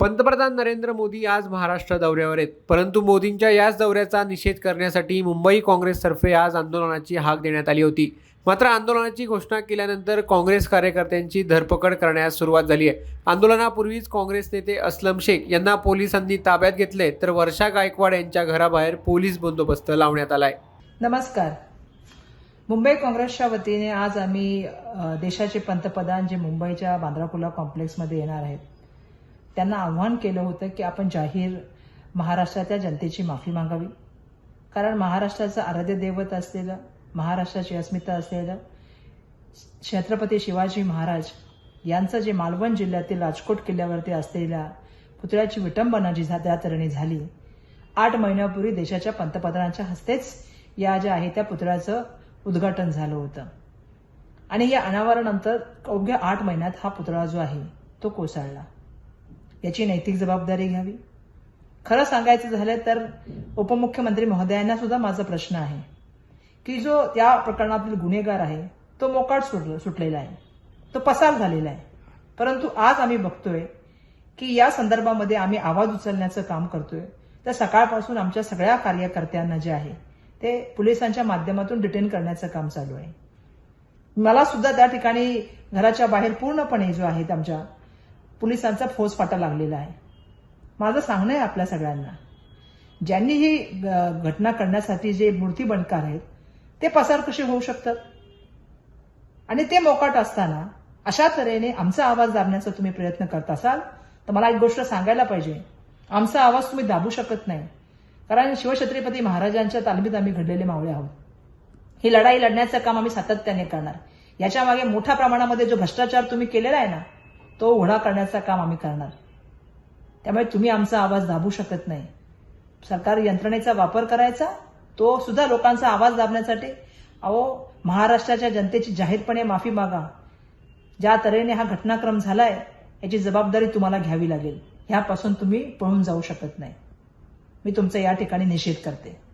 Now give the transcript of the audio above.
पंतप्रधान नरेंद्र मोदी आज महाराष्ट्र दौऱ्यावर आहेत. परंतु मोदींच्या याच दौऱ्याचा निषेध करण्यासाठी मुंबई काँग्रेसतर्फे आज आंदोलनाची हाक देण्यात आली होती. मात्र आंदोलनाची घोषणा केल्यानंतर काँग्रेस कार्यकर्त्यांची धरपकड करण्यास सुरुवात झाली आहे. आंदोलनापूर्वीच काँग्रेस नेते असलम शेख यांना पोलिसांनी ताब्यात घेतले तर वर्षा गायकवाड यांच्या घराबाहेर पोलीस बंदोबस्त लावण्यात आलाय. नमस्कार. मुंबई काँग्रेसच्या वतीने आज आम्ही देशाचे पंतप्रधान जे मुंबईच्या बांद्राकुला कॉम्प्लेक्समध्ये येणार आहेत त्यांना आव्हान केलं होतं की आपण जाहीर महाराष्ट्राच्या जनतेची माफी मागावी. कारण महाराष्ट्राचं आराध्य दैवत असलेलं महाराष्ट्राची अस्मिता असलेलं छत्रपती शिवाजी महाराज यांचं जे मालवण जिल्ह्यातील राजकोट किल्ल्यावरती असलेल्या पुतळ्याची विटंबना जी झा- त्या तऱ्हेने झाली आठ महिन्यापूर्वी देशाच्या पंतप्रधानांच्या हस्तेच या ज्या आहे त्या पुतळ्याचं उद्घाटन झालं होतं. आणि या अनावरणानंतर अवघ्या आठ महिन्यात हा पुतळा जो आहे तो कोसळला. याची नैतिक जबाबदारी घ्यावी. खरं सांगायचं झालं तर उपमुख्यमंत्री महोदयांना सुद्धा माझा प्रश्न आहे की जो त्या प्रकरणातील गुन्हेगार आहे तो मोकाट सुट सुटलेला आहे. तो पसार झालेला आहे. परंतु आज आम्ही बघतोय की या संदर्भामध्ये आम्ही आवाज उचलण्याचं काम करतोय. तर सकाळपासून आमच्या सगळ्या कार्यकर्त्यांना जे आहे ते पोलिसांच्या माध्यमातून डिटेन करण्याचं काम चालू आहे. मला सुद्धा त्या ठिकाणी घराच्या बाहेर पूर्णपणे जो आहे आमच्या पोलिसांचा फौज फाटा लागलेला आहे. माझं सांगणं आहे आपल्या सगळ्यांना. ज्यांनी ही घटना करण्यासाठी जे मूर्तीबंडकार आहेत ते पसार कसे होऊ शकतात? आणि ते मोकाट असताना अशा तऱ्हेने आमचा आवाज दाबण्याचा तुम्ही प्रयत्न करत असाल तर मला एक गोष्ट सांगायला पाहिजे. आमचा आवाज तुम्ही दाबू शकत नाही. कारण शिवछत्रपती महाराजांच्या तालमीत आम्ही घडलेले मावळे आहोत. ही लढाई लढण्याचं काम आम्ही सातत्याने करणार. याच्या मागे मोठ्या प्रमाणामध्ये जो भ्रष्टाचार तुम्ही केलेला आहे ना तो उघडा करण्याचं काम आम्ही करणार. त्यामुळे तुम्ही आमचा आवाज दाबू शकत नाही. सरकार यंत्रणेचा वापर करायचा तो सुद्धा लोकांचा आवाज दाबण्यासाठी. अहो महाराष्ट्राच्या जनतेची जाहीरपणे माफी मागा. ज्या तऱ्हेने हा घटनाक्रम झालाय याची जबाबदारी तुम्हाला घ्यावी लागेल. ह्यापासून तुम्ही पळून जाऊ शकत नाही. मी तुमचा या ठिकाणी निषेध करते.